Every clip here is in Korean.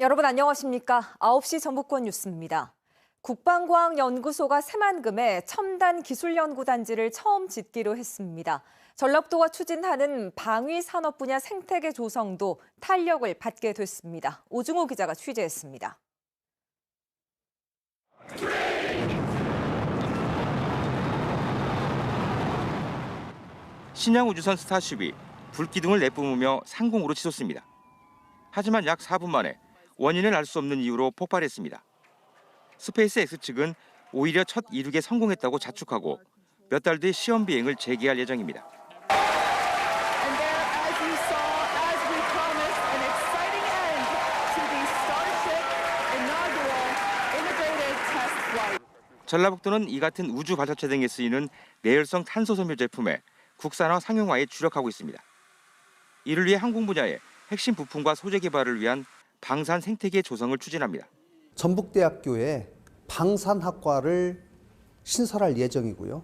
여러분 안녕하십니까? 9시 전북권 뉴스입니다. 국방과학연구소가 새만금에 첨단 기술연구단지를 처음 짓기로 했습니다. 전라북도가 추진하는 방위산업 분야 생태계 조성도 탄력을 받게 됐습니다. 오중호 기자가 취재했습니다. 신양 우주선 스타쉽이 불기둥을 내뿜으며 상공으로 치솟습니다. 하지만 약 4분 만에 원인을 알 수 없는 이유로 폭발했습니다. 스페이스 X 측은 오히려 첫 이륙에 성공했다고 자축하고 몇 달 뒤 시험 비행을 재개할 예정입니다. 전라북도는 이 같은 우주 발사체 등에 쓰이는 내열성 탄소 섬유 제품의 국산화 상용화에 주력하고 있습니다. 이를 위해 항공 분야의 핵심 부품과 소재 개발을 위한 방산 생태계 조성을 추진합니다. 전북대학교에 방산학과를 신설할 예정이고요.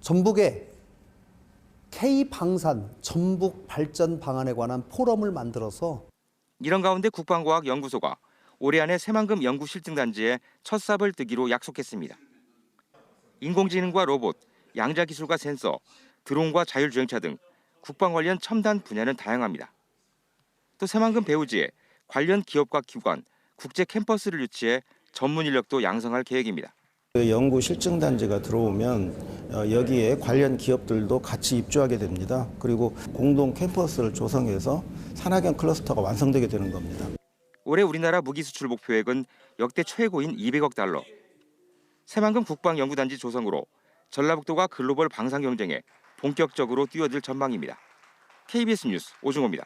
전북에 K방산 전북 발전 방안에 관한 포럼을 만들어서 이런 가운데 국방과학연구소가 올해 안에 새만금 연구 실증단지에 첫 삽을 뜨기로 약속했습니다. 인공지능과 로봇, 양자 기술과 센서, 드론과 자율주행차 등 국방 관련 첨단 분야는 다양합니다. 또 새만금 배우지에 관련 기업과 기관, 국제 캠퍼스를 유치해 전문 인력도 양성할 계획입니다. 그 연구 실증 단지가 들어오면 어, 여기에 관련 기업들도 같이 입주하게 됩니다. 그리고 공동 캠퍼스를 조성해서 산학연 클러스터가 완성되게 되는 겁니다. 올해 우리나라 무기 수출 목표액은 역대 최고인 200억 달러. 새만금 국방연구단지 조성으로 전라북도가 글로벌 방산 경쟁에 본격적으로 뛰어들 전망입니다. KBS 뉴스 오중호입니다.